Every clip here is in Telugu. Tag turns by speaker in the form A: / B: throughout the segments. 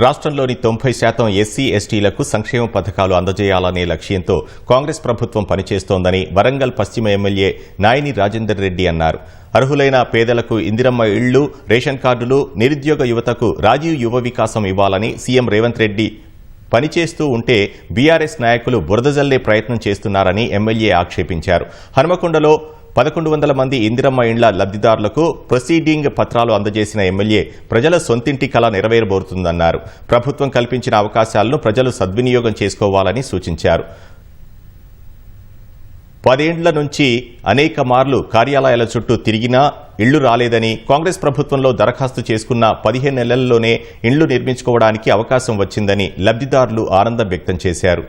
A: రాష్ట్రంలోని తొంభై శాతం ఎస్సీ ఎస్టీలకు సంక్షేమ పథకాలు అందజేయాలనే లక్ష్యంతో కాంగ్రెస్ ప్రభుత్వం పనిచేస్తోందని వరంగల్ పశ్చిమ ఎమ్మెల్యే నాయని రాజేందర్ రెడ్డి అన్నారు. అర్హులైన పేదలకు ఇందిరమ్మ ఇళ్ళు రేషన్ కార్డులు నిరుద్యోగ యువతకు రాజీవ్ యువ వికాసం ఇవ్వాలని సీఎం రేవంత్ రెడ్డి పనిచేస్తూ ఉంటే బీఆర్ఎస్ నాయకులు బురదజల్లే ప్రయత్నం చేస్తున్నారని ఎమ్మెల్యే ఆక్షేపించారు. హనుమకొండలో పదకొండు వందల మంది ఇందిరమ్మ ఇండ్ల లబ్ధిదారులకు ప్రొసీడింగ్ పత్రాలు అందజేసిన ఎమ్మెల్యే ప్రజల సొంతింటి కళ నెరవేరబోతుందన్నారు. ప్రభుత్వం కల్పించిన అవకాశాలను ప్రజలు సద్వినియోగం చేసుకోవాలని సూచించారు. పదేండ్ల నుంచి అనేక మార్లు కార్యాలయాల చుట్టూ తిరిగినా ఇళ్ళు రాలేదని కాంగ్రెస్ ప్రభుత్వంలో దరఖాస్తు చేసుకున్న పదిహేను నెలల్లోనే ఇండ్లు నిర్మించుకోవడానికి అవకాశం వచ్చిందని లబ్ధిదారులు ఆనందం వ్యక్తం చేశారు.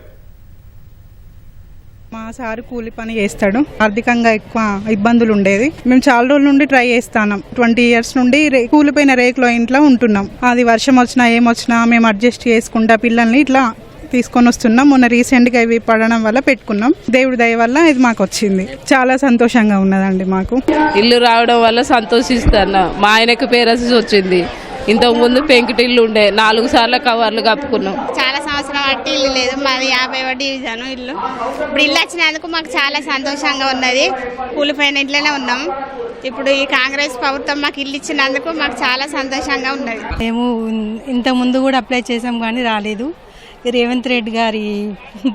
B: మా సారు కూలి పని చేస్తాడు. ఆర్థికంగా ఎక్కువ ఇబ్బందులు ఉండేది మేము చాలా రోజుల నుండి ట్రై చేస్తాం ట్వంటీ ఇయర్స్ నుండి రే- కూలిపోయిన రేకులో ఇంట్లో ఉంటున్నాం. అది వర్షం వచ్చినా ఏమొచ్చినా మేము అడ్జస్ట్ చేసుకుంటా పిల్లల్ని ఇట్లా తీసుకొని వస్తున్నాం. మొన్న రీసెంట్గా ఇవి పడడం వల్ల పెట్టుకున్నాం. దేవుడి దయ వల్ల ఇది మాకు వచ్చింది. చాలా సంతోషంగా ఉన్నదండి మాకు.
C: ఇల్లు రావడం వల్ల సంతోషిస్తాను. మా ఆయనకు పేరసి వచ్చింది. ఇంతకు ముందు పెంకుటిల్లు ఉండే నాలుగు సార్లు కవర్లు కప్పుకున్నాం.
D: చాలా సంవత్సరం బట్టి ఇల్లు లేదు మాది యాభై డివిజన్ ఇల్లు. ఇప్పుడు ఇల్లు వచ్చినందుకు మాకు చాలా సంతోషంగా ఉన్నది. కూలిపోయిన ఇంట్లోనే ఉన్నాం. ఇప్పుడు ఈ కాంగ్రెస్ ప్రభుత్వం మాకు ఇల్లు ఇచ్చినందుకు మాకు చాలా సంతోషంగా ఉన్నది.
E: మేము ఇంత ముందు కూడా అప్లై చేసాం కానీ రాలేదు. రేవంత్ రెడ్డి గారి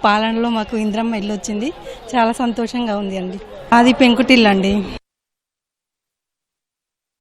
E: పాలనలో మాకు ఇంద్రమ్మ ఇల్లు వచ్చింది. చాలా సంతోషంగా ఉంది అండి. అది పెంకుటిల్లు అండి.